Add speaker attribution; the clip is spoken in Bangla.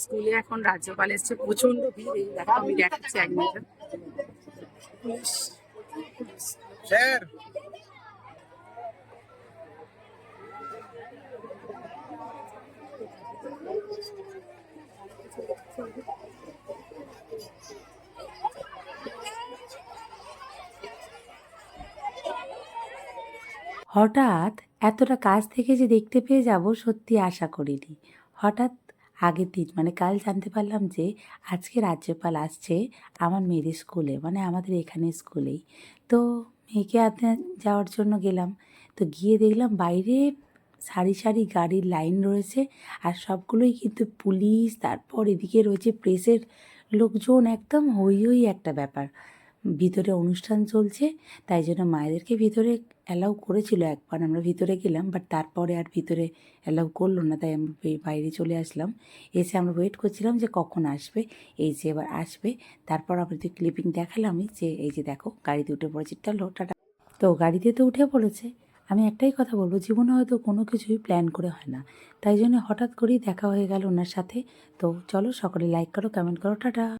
Speaker 1: স্কুলে এখন রাজ্যপাল এসছে প্রচণ্ড ভিড় এই দেখো আমি দেখাচ্ছি এক মিনিট।
Speaker 2: স্যার।
Speaker 3: হঠাৎ এতটা কাছ থেকে যে দেখতে পেয়ে যাব সত্যি আশা করিনি। হঠাৎ আগের দিন মানে কাল জানতে পারলাম যে আজকে রাজ্যপাল আসছে আমার মেয়েদের স্কুলে মানে আমাদের এখানে স্কুলেই। তো মেয়েকে আনতে যাওয়ার জন্য গেলাম। তো গিয়ে দেখলাম বাইরে সারি সারি গাড়ির লাইন রয়েছে আর সবগুলোই কিন্তু পুলিশ, তারপর এদিকে রয়েছে প্রেসের লোকজন, একদম হই হই একটা ব্যাপার। ভিতরে অনুষ্ঠান চলছে, তাই জন্য মায়েদেরকে ভিতরে অ্যালাউ করেছিল একবার। আমরা ভিতরে গেলাম বাট তারপরে আর ভিতরে অ্যালাউ করল না, তাই আমরা বাইরে চলে আসলাম। এসে আমরা ওয়েট করছিলাম যে কখন আসবে। এই যে এবার আসবে, তারপর আমরা তো ক্লিপিং দেখালামই যে, এই যে দেখো, গাড়িতে উঠে পড়েছে টালো টাটা। তো গাড়িতে তো উঠে পড়েছে। আমি একটাই কথা বলব, জীবনে হয়তো কোনো কিছুই প্ল্যান করে হয় না। তাই জন্য হঠাৎ করেই দেখা হয়ে গেল ওনার সাথে। তো চলো সকলে লাইক করো কমেন্ট করো, টাটা।